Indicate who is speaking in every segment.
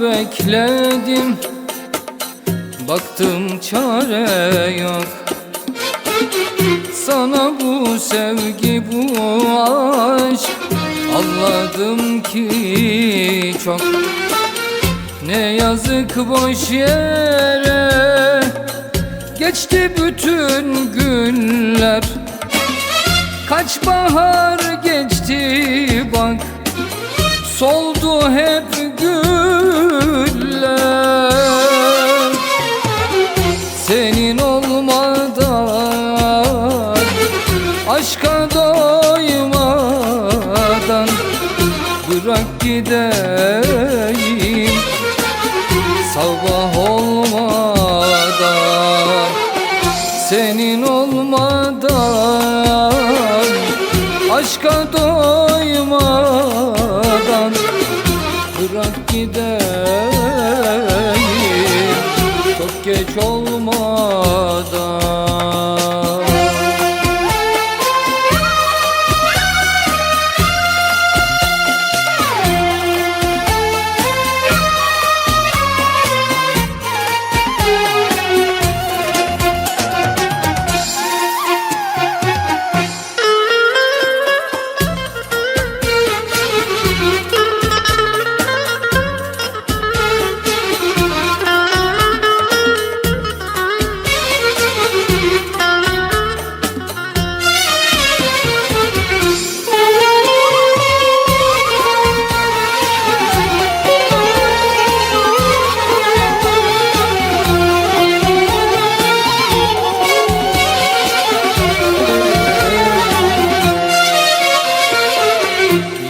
Speaker 1: bekledim. Baktım çare yok. Sana bu sevgi bu aşk Anladım ki çok. Ne yazık boş yere Geçti bütün günler. Kaç bahar geçti bak Soldu hep Aşka doymadan Bırak gideyim. Sabah olmadan Senin olmadan Aşka doymadan Bırak gideyim. Çok geç olmadan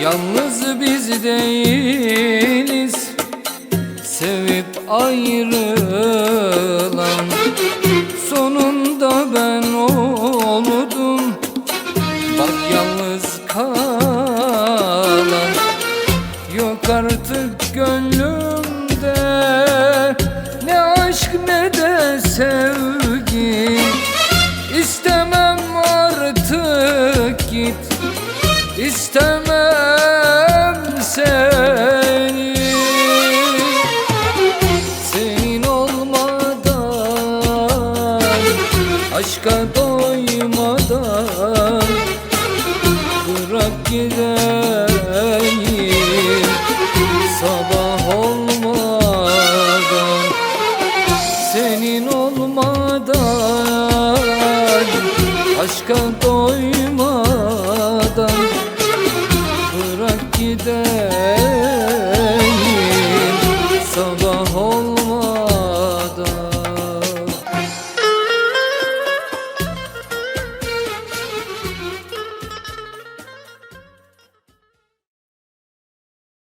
Speaker 1: Yalnız biz değiliz. Sevip ayrılan Sonunda ben oldum. Bak yalnız kalan Yok artık gönlümde. Ne aşk ne de sevgi Aşka doymadan Bırak gideyim. Sabah olmadan Senin olmadan Aşka doymadan